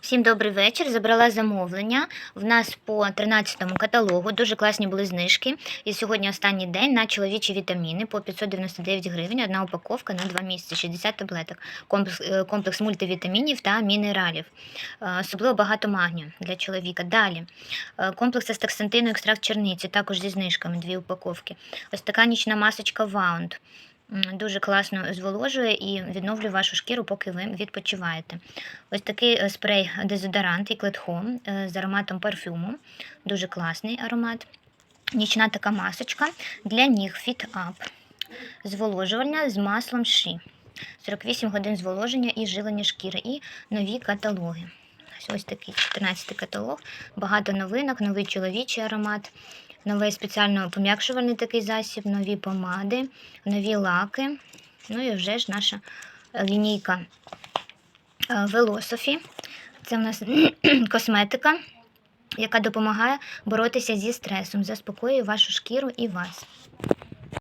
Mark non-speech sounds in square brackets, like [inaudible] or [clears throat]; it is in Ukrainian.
Всім добрий вечір. Забрала замовлення. В нас по 13-му каталогу дуже класні були знижки. І сьогодні останній день на чоловічі вітаміни по 599 гривень. Одна упаковка на 2 місяці, 60 таблеток. Комплекс, е, комплекс мультивітамінів та мінералів. Е, Особливо багато магнію для чоловіка. Далі е, комплекс астаксантину, екстракт черниці, також зі знижками, дві упаковки. Ось така нічна масочка Ваунд. Дуже класно зволожує і відновлює вашу шкіру, поки ви відпочиваєте. Ось такий е, спрей дезодорант і Home е, з ароматом парфюму. Дуже класний аромат. Нічна така масочка для ніг Fit Up. Зволожувальня з маслом ші. 48 годин зволоження і жилення шкіри. І нові каталоги. Ось- такий 14 каталог. Багато новинок, новий чоловічий аромат, новий спеціально пом'якшувальний такий засіб, нові помади, нові лаки. Ну і вже ж наша лінійка е, Велософі. Це в нас [clears throat] косметика, яка допомагає боротися зі стресом, заспокоює вашу шкіру і вас.